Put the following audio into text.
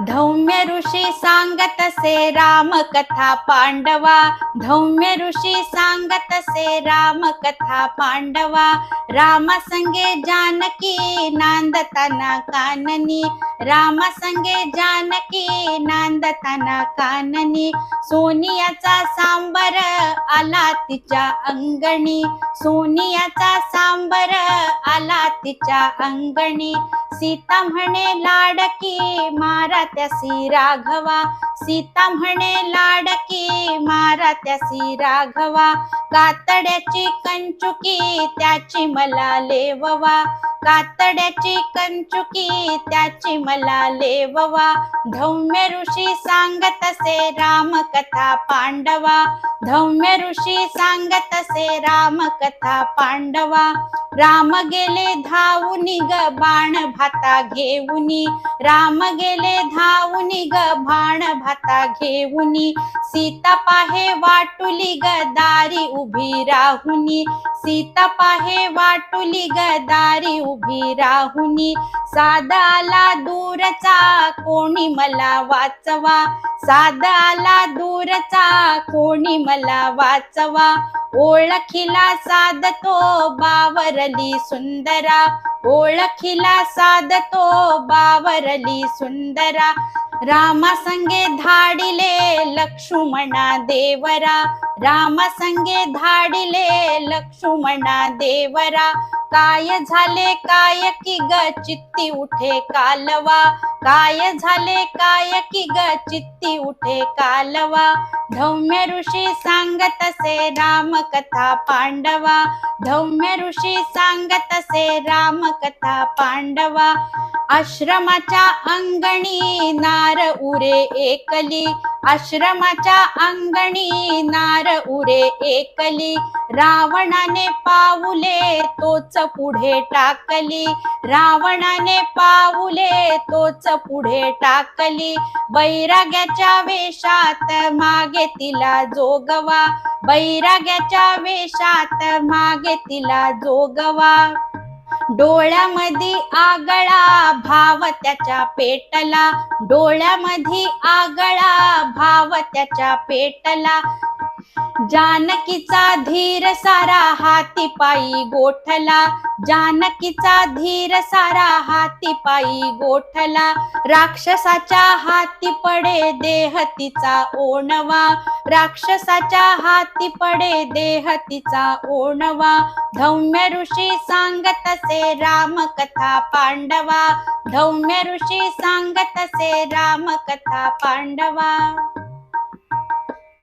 धौम्य ऋषी सांगत से राम कथा पांडवा. धौम्य ऋषी सांगत से राम कथा पांडवा राम संगे जानकी नांदताना काननी राम संगे जानकी नांदताना काननी सोनियाचा सांबर आला तिच्या अंगणी सोनियाचा सांबर आला तिच्या अंगणी. सीता म्हणे लाडकी मारा त्यासी राघवा सीता म्हणे लाडकी त्यासी राघवा कातड्याची कंचुकी त्याची मला लेववा. कातड्याची कंचुकी त्याची मला लेववा. धौम्य ऋषी सांगत असे राम कथा पांडवा. धौम्य ऋषी सांगत असे राम कथा पांडवा. राम गेले धावुनी ग बाण भाता घेऊनी. राम गेले धावुनी ग बाण भाता घेऊनी. सीता पाहे वाटुली ग दारी उभी राहुनी. सीता पाहे वाटुली ग दारी उभी राहुनी. साधा आला दूरचा कोणी मला वाचवा. सादाला दूरचा कोणी मला वाचवा. ओळखीला साधतो बावरली सुंदरा. ओळखीला साधतो बावरली सुंदरा. रामा संगे धाडिले लक्ष्मणा देवरा. रामा संगे धाडिले लक्ष्मणा देवरा. काय झाले काय की ग? चित्ती उठे कालवा. काय झाले काय की ग? चित्ती उठे कालवा. धौम्य ऋषी सांगत असे राम कथा पांडवा. धौम्य ऋषी सांगत असे रामकथा पांडवा. आश्रमाच्या अंगणी नार उरे एकली. आश्रमाच्या अंगणी नार उरे एकली. रावणाने पाऊले तोच पुढे टाकली. रावणाने पाऊले तोच पुढे टाकली. बैराग्याच्या वेशात मागे तिला जोगवा. बैराग्याच्या वेशात मागे तिला जोगवा. डोळ्यामध्ये आगळा भाव त्याच्या पेटला. डोळ्यामध्ये आगळा भाव त्याच्या पेटला. जानकीचा धीर सारा हाती पायी गोठला. जानकीचा धीर सारा हाती पायी गोठला. राक्षसाच्या हाती पडे देह तिचा ओणवा. राक्षसाच्या हाती पडे देह तिचा ओणवा. धौम्य ऋषी सांगत असे राम कथा पांडवा. धौम्य ऋषी सांगत असे राम कथा पांडवा.